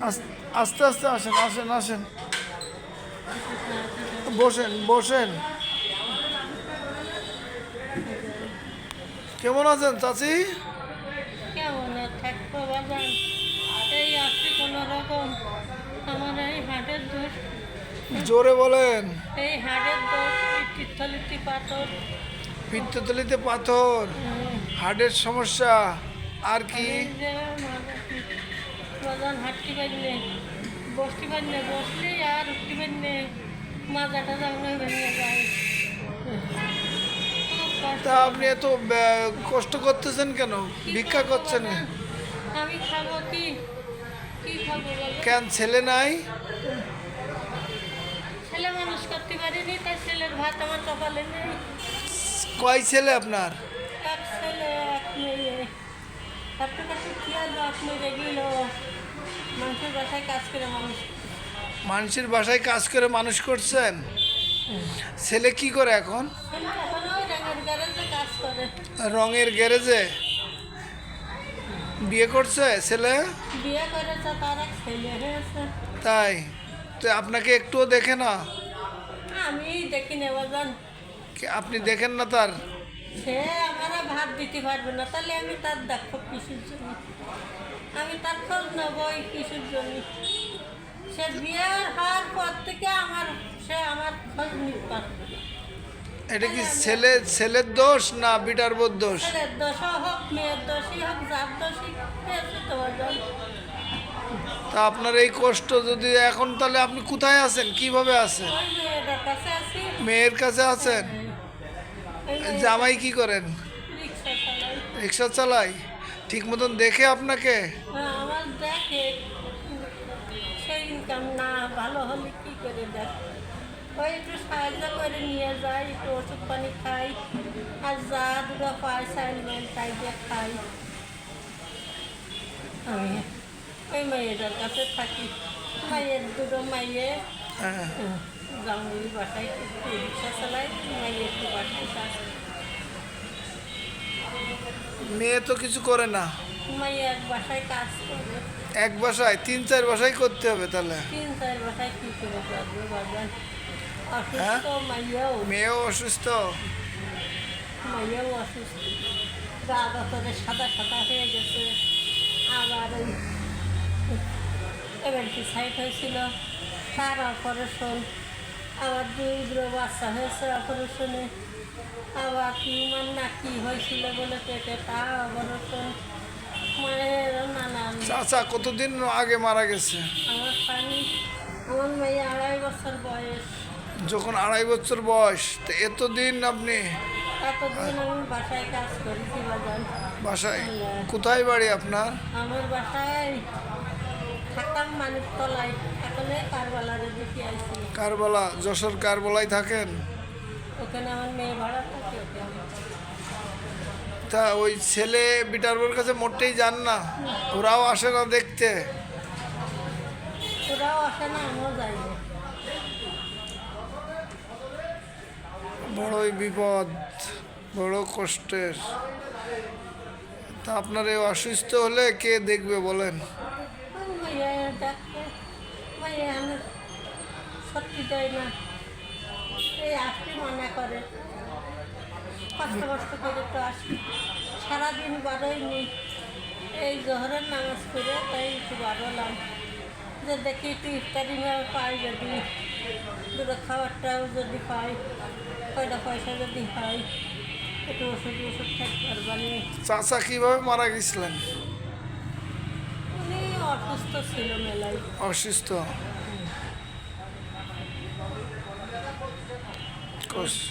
আস- আস্তে আস্তে আসেন আসেন আসেন। বসেন বসেন। কেমন আছেন চাচি? কেমন থাকব এই আসছি কোনো রকম। আমার এই হাটের দোষ। জোরে বলেন। এই দোষ পাথর। পিত্ততলিতে পাথর। হার্টের সমস্যা। আর কি? বাজান হাঁটতে পারলে বসতে পারলে বসলে আর উঠতে পারলে মাজাটা যেমন ভেঙে যায়। তা আপনি এত কষ্ট করতেছেন কেন? ভিক্ষা করছেন? আমি খাব কি? কি খাব কেন ছেলে নাই? ছেলে মানুষ করতে পারিনি তাই ছেলের ভাত আমার কপালে নেই। কয় ছেলে আপনার? এক ছেলে এক মেয়ে। আপনার কাছে কি আর আপনি রেগুলো মানুষের বাসায় কাজ করে মানুষ মানুষের বাসায় কাজ করে মানুষ করছেন ছেলে কি করে এখন? রঙের গ্যারেজে বিয়ে করছে ছেলে? তাই? তো আপনাকে একটুও দেখে না? আমি দেখি আপনি দেখেন না তার? সে আমারা ভাত দিতে পারবে না তাহলে আমি তার দেখো কিসের জন্য। আমি তার খোঁজ নেব এই কিসের জন্য। সে বিয়ে হওয়ার পর থেকে আমার সে আমার খোঁজ নিতে পারবে এটা কি ছেলে ছেলের দোষ না বিটার বোধ দোষ? ছেলের দোষ হোক মেয়ের দোষই হোক যার দোষই তা আপনার এই কষ্ট যদি এখন তাহলে আপনি কোথায় আছেন? কীভাবে আছেন? ওই মেয়ের কাছে আছেন? জামাই কি করেন? রিক্সা চালাই ঠিক মতন দেখে আপনাকে? হ্যাঁ আমার দেখে। সেই ইনকাম না ভালো হলে কি করে দেখ? ওই একটু সাহায্য করে নিয়ে যাই একটু ওষুধ পানি খাই আর যা দুটো পাই সাইলমেন্ট তাই দিয়ে খাই। আমি ওই মেয়েটার কাছে থাকি। মায়ের দুটো মাইয়ে হ্যাঁ। জামুই বাসায় একটু রিক্সা চালাই মাইয়ের একটু বাসায় মেয়ে তো কিছু করে না। এক বাসায় তিন চার বাসায় করতে হবে তাহলে। হ্যাঁ? মেয়েও। অসুস্থ? মাইয়াও অসুস্থ। গতরে সাদা সাদা হয়ে গেছে। আবার ওই এভেন্টি সাইড হয়েছিল। তার অপারেশন আবার দুই দুটো বাচ্চা হয়েছে অপারেশনে। আবার টিউমার না কি হয়েছিল বলে পেটে তা অপারেশন। মায়ের নানান। চাচা কতদিন আগে মারা গেছে? আমার স্বামী আমার মেয়ে আড়াই বছর বয়স। যখন আড়াই বছর বয়স তো এতদিন আপনি এতদিন আমি বাসায় কাজ করেছি বাজান বাসায়? কোথায় বাড়ি আপনার? আমার বাসায় থাকতাম মানিক তলায়। এখন এই কারবালারে দেখি আইছি কারবালা যশোর কারবালায় থাকেন? ওখানে আমার মেয়ে ভাড়া থাকে তা ওই ছেলে বিটারবোর কাছে মোটেই যান না? ওরাও আসে না দেখতে? ওরাও আসে না আমিও যাই বড়ই বিপদ বড় কষ্টের। তা আপনার এই অসুস্থ হলে কে দেখবে বলেন? সত্যি দেয় না। এই আসতে মনে করে কষ্ট কষ্ট করে তো আসি। সারাদিন বারোই নেই এই জহরের নামাজ করে তাই একটু বারোলাম যে দেখি একটু ইফতারি পাই যদি দুটো খাবারটাও যদি পাই কয়টা পয়সা যদি হয় একটু ওষুধ ওষুধ থাকতে পারবানি চাচা কীভাবে মারা গেছিলেন? উনি অসুস্থ ছিল মেলায়। অসুস্থ? Marcos.